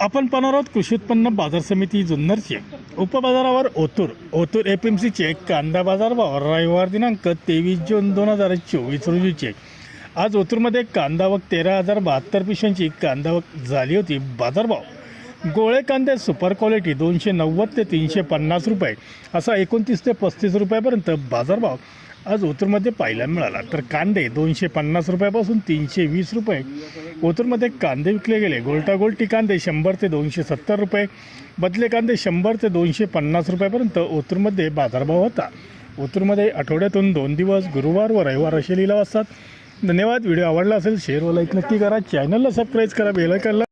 आपण पाहणार आहोत कृषी उत्पन्न बाजार समिती जुन्नरचे. उपबाजारावर ओतूर. ओतूर एफ एम सीचे कांदा बाजार भाव रविवार दिनांक तेवीस जून दोन हजार चोवीस रोजीचे आज ओतूरमध्ये कांदा वक तेरा हजार बहात्तर पिशांची कांदा वक झाली होती बाजारभाव गोळे कांदे सुपर क्वालिटी दोनशे नव्वद ते तीनशे पन्नास रुपये. असा एकोणतीस ते पस्तीस रुपयापर्यंत बाजारभाव आज ओतूरमध्ये पाहायला मिळाला. तर कांदे दोनशे पन्नास रुपयापासून तीनशे वीस रुपये. ओतूरमध्ये कांदे विकले गेले. गोल्टागोल्टी कांदे शंभर ते दोनशे सत्तर रुपये. बदले कांदे शंभर ते दोनशे पन्नास रुपयापर्यंत ओतूरमध्ये बाजारभाव होता. ओतूरमध्ये आठवड्यातून दोन दिवस गुरुवार व रविवार असे लिलाव असतात. धन्यवाद. व्हिडिओ आवडला असेल शेअर व लाईक नक्की करा. चॅनलला सबस्क्राईब करा. बेलायकनला